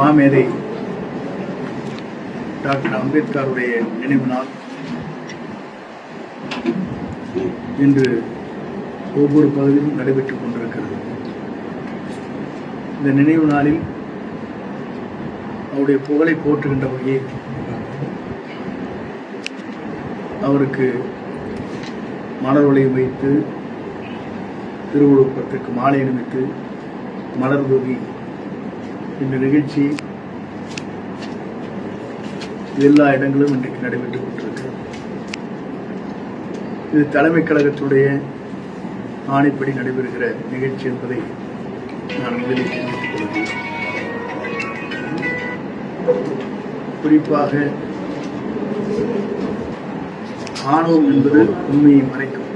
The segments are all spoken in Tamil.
மாமேதை டாக்டர் அம்பேத்கருடைய நினைவு நாள் இன்று ஒவ்வொரு பகுதியிலும் நடைபெற்றுக் கொண்டிருக்கிறது. இந்த நினைவு நாளில் அவருடைய புகழை போற்றுகின்ற வகையில் அவருக்கு மலர் வளையம் வைத்து திருவள்ளுவத்திற்கு மாலை அணிவித்து மலர் தூவி இந்த நிகழ்ச்சி எல்லா இடங்களும் இன்றைக்கு நடைபெற்றுக் கொண்டிருக்கிறது இது தலைமை கழகத்துடைய ஆணைப்படி நடைபெறுகிற நிகழ்ச்சி என்பதை நான் முதலில் தெரிவித்துக் கொள்கிறேன். குறிப்பாக ஆணவம் என்பது உண்மையை மறைக்கும்.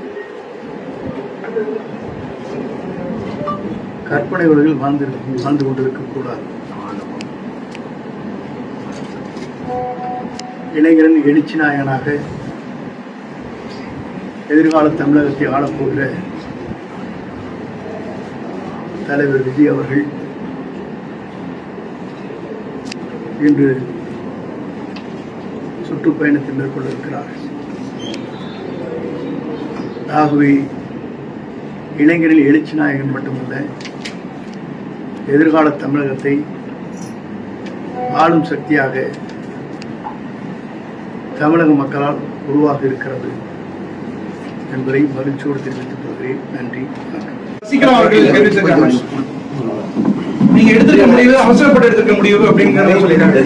கற்பனை உலகில் வாழ்ந்து வாழ்ந்து கொண்டிருக்க கூடாது. இளைஞரன் எழுச்சி நாயகனாக எதிர்கால தமிழகத்தை ஆளப்போகிற தலைவர் விஜய் அவர்கள் இன்று சுற்றுப்பயணத்தை மேற்கொள்ள இருக்கிறார். ஆகவே இளைஞரில் எழுச்சி நாயகன் மட்டுமல்ல எதிர்கால தமிழகத்தை ஆளும் சக்தியாக தமிழக மக்களால் உருவாக இருக்கிறது என்பதை மகிழ்ச்சியோடு தெரிவித்துக் கொள்கிறேன். நன்றி நீங்க எடுத்திருக்க முடிவு அவசரப்பட்டு எடுத்திருக்க முடிவு அப்படிங்கறத சொல்லிட்டாங்க.